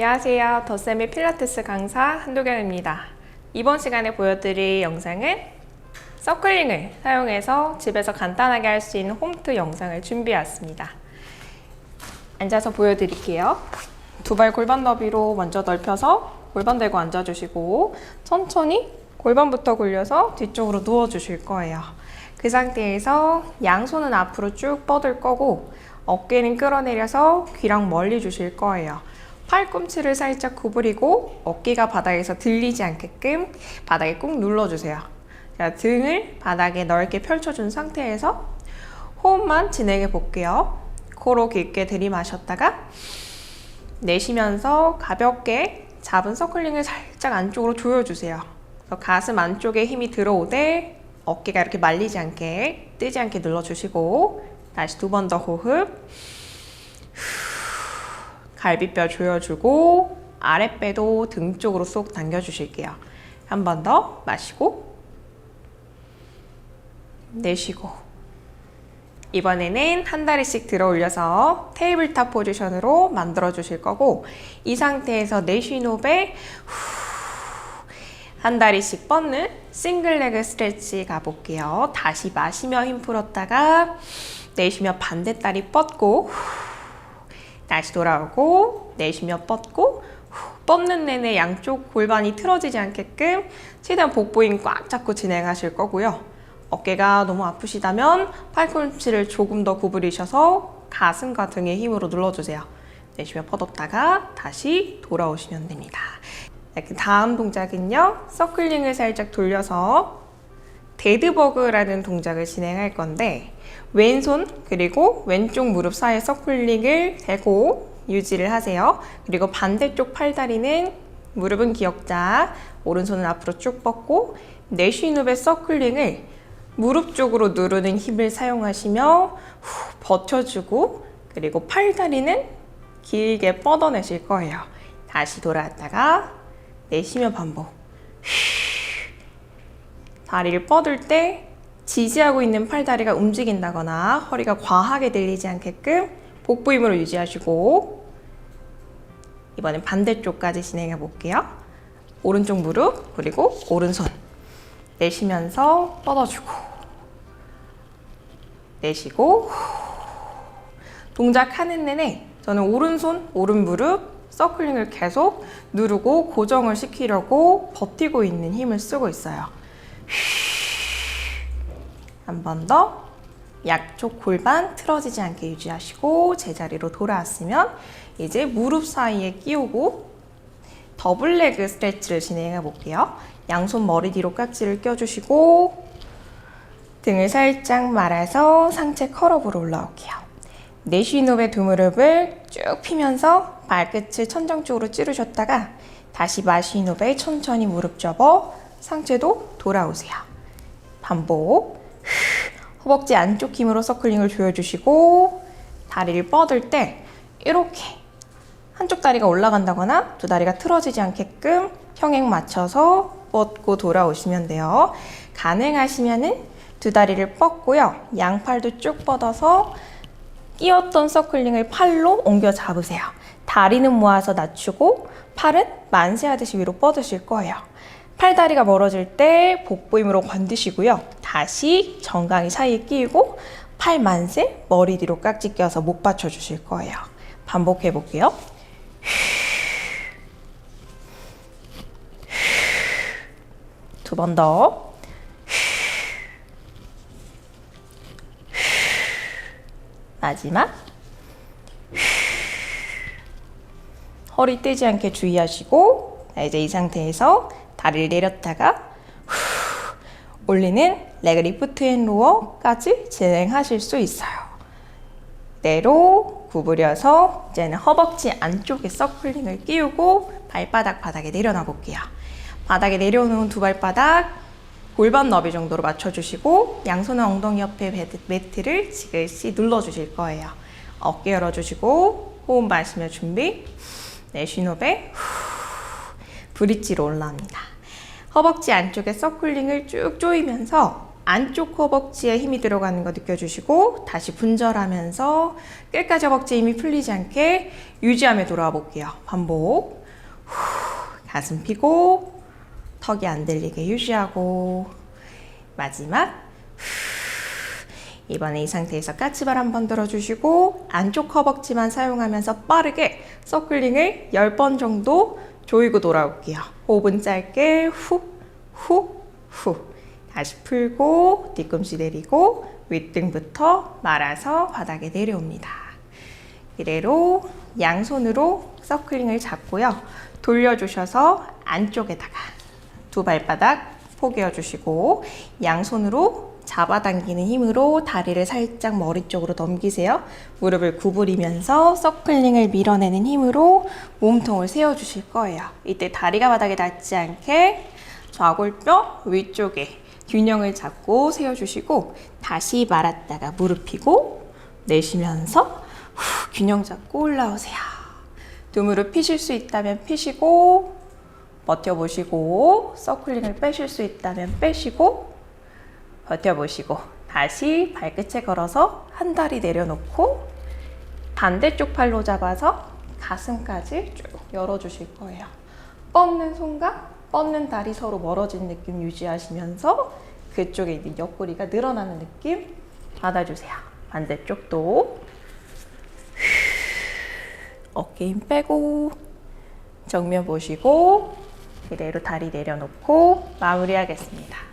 안녕하세요. 더쌤의 필라테스 강사 한도경입니다. 이번 시간에 보여드릴 영상은 서클링을 사용해서 집에서 간단하게 할 수 있는 홈트 영상을 준비해왔습니다. 앉아서 보여드릴게요. 두 발 골반 너비로 먼저 넓혀서 골반 대고 앉아주시고 천천히 골반부터 굴려서 뒤쪽으로 누워주실 거예요. 그 상태에서 양손은 앞으로 쭉 뻗을 거고 어깨는 끌어내려서 귀랑 멀리 주실 거예요. 팔꿈치를 살짝 구부리고 어깨가 바닥에서 들리지 않게끔 바닥에 꾹 눌러주세요. 자, 등을 바닥에 넓게 펼쳐준 상태에서 호흡만 진행해 볼게요. 코로 깊게 들이마셨다가 내쉬면서 가볍게 잡은 서클링을 살짝 안쪽으로 조여주세요. 그래서 가슴 안쪽에 힘이 들어오되 어깨가 이렇게 말리지 않게 뜨지 않게 눌러주시고 다시 두 번 더 호흡 갈비뼈 조여주고 아랫배도 등 쪽으로 쏙 당겨주실게요. 한 번 더 마시고 내쉬고 이번에는 한 다리씩 들어 올려서 테이블탑 포지션으로 만들어 주실 거고 이 상태에서 내쉰 호흡에 한 다리씩 뻗는 싱글레그 스트레치 가볼게요. 다시 마시며 힘 풀었다가 내쉬며 반대 다리 뻗고 다시 돌아오고 내쉬며 뻗고 뻗는 내내 양쪽 골반이 틀어지지 않게끔 최대한 복부 힘꽉 잡고 진행하실 거고요. 어깨가 너무 아프시다면 팔꿈치를 조금 더 구부리셔서 가슴과 등에 힘으로 눌러주세요. 내쉬며 뻗었다가 다시 돌아오시면 됩니다. 네, 그 다음 동작은요. 서클링을 살짝 돌려서 데드버그라는 동작을 진행할 건데 왼손 그리고 왼쪽 무릎 사이에 서클링을 대고 유지를 하세요. 그리고 반대쪽 팔다리는 무릎은 기역자, 오른손은 앞으로 쭉 뻗고 내쉬는 호흡에 서클링을 무릎 쪽으로 누르는 힘을 사용하시며 후, 버텨주고 그리고 팔다리는 길게 뻗어내실 거예요. 다시 돌아왔다가 내쉬며 반복. 다리를 뻗을 때 지지하고 있는 팔다리가 움직인다거나 허리가 과하게 들리지 않게끔 복부 힘으로 유지하시고 이번엔 반대쪽까지 진행해 볼게요. 오른쪽 무릎 그리고 오른손 내쉬면서 뻗어주고 내쉬고 동작하는 내내 저는 오른손 오른 무릎 서클링을 계속 누르고 고정을 시키려고 버티고 있는 힘을 쓰고 있어요. 한 번 더. 약쪽 골반 틀어지지 않게 유지하시고 제자리로 돌아왔으면 이제 무릎 사이에 끼우고 더블 레그 스트레치를 진행해 볼게요. 양손 머리 뒤로 깍지를 껴주시고 등을 살짝 말아서 상체 컬업으로 올라올게요. 내쉬는 호흡에 두 무릎을 쭉 피면서 발끝을 천장 쪽으로 찌르셨다가 다시 마시는 호흡에 천천히 무릎 접어 상체도 돌아오세요. 반복. 허벅지 안쪽 힘으로 서클링을 조여주시고 다리를 뻗을 때 이렇게 한쪽 다리가 올라간다거나 두 다리가 틀어지지 않게끔 평행 맞춰서 뻗고 돌아오시면 돼요. 가능하시면은 두 다리를 뻗고요. 양팔도 쭉 뻗어서 끼었던 서클링을 팔로 옮겨 잡으세요. 다리는 모아서 낮추고 팔은 만세하듯이 위로 뻗으실 거예요. 팔다리가 멀어질 때 복부 힘으로 건드시고요. 다시 정강이 사이에 끼우고 팔 만세, 머리 뒤로 깍지 껴서 목 받쳐 주실 거예요. 반복해 볼게요. 두 번 더. 마지막. 허리 떼지 않게 주의하시고 자, 이제 이 상태에서 다리를 내렸다가 후, 올리는 레그 리프트 앤 로어까지 진행하실 수 있어요. 내로 구부려서 이제는 허벅지 안쪽에 서클링을 끼우고 발바닥 바닥에 내려놔 볼게요. 바닥에 내려오는 두 발바닥 골반 너비 정도로 맞춰주시고 양손은 엉덩이 옆에 매트- 매트를 지그시 눌러주실 거예요. 어깨 열어주시고 호흡 마시며 준비. 내쉬 호흡에 브릿지로 올라옵니다. 허벅지 안쪽에 서클링을 쭉 조이면서 안쪽 허벅지에 힘이 들어가는 거 느껴주시고 다시 분절하면서 끝까지 허벅지 힘이 풀리지 않게 유지하며 돌아와 볼게요. 반복. 후, 가슴 펴고 턱이 안 들리게 유지하고 마지막 이번에 이 상태에서 까치발 한번 들어주시고 안쪽 허벅지만 사용하면서 빠르게 서클링을 10번 정도 조이고 돌아올게요. 5분 짧게 후, 후, 후. 다시 풀고 뒤꿈치 내리고 윗등부터 말아서 바닥에 내려옵니다. 이대로 양손으로 서클링을 잡고요. 돌려주셔서 안쪽에다가 두 발바닥 포개어 주시고 양손으로 잡아당기는 힘으로 다리를 살짝 머리 쪽으로 넘기세요. 무릎을 구부리면서 서클링을 밀어내는 힘으로 몸통을 세워 주실 거예요. 이때 다리가 바닥에 닿지 않게 좌골뼈 위쪽에 균형을 잡고 세워 주시고 다시 말았다가 무릎 펴고 내쉬면서 후, 균형 잡고 올라오세요. 두 무릎 피실 수 있다면 피시고 버텨보시고 서클링을 빼실 수 있다면 빼시고 버텨보시고 다시 발끝에 걸어서 한 다리 내려놓고 반대쪽 팔로 잡아서 가슴까지 쭉 열어주실 거예요. 뻗는 손과 뻗는 다리 서로 멀어진 느낌 유지하시면서 그쪽에 있는 옆구리가 늘어나는 느낌 받아주세요. 반대쪽도 어깨 힘 빼고 정면 보시고 이대로 다리 내려놓고 마무리하겠습니다.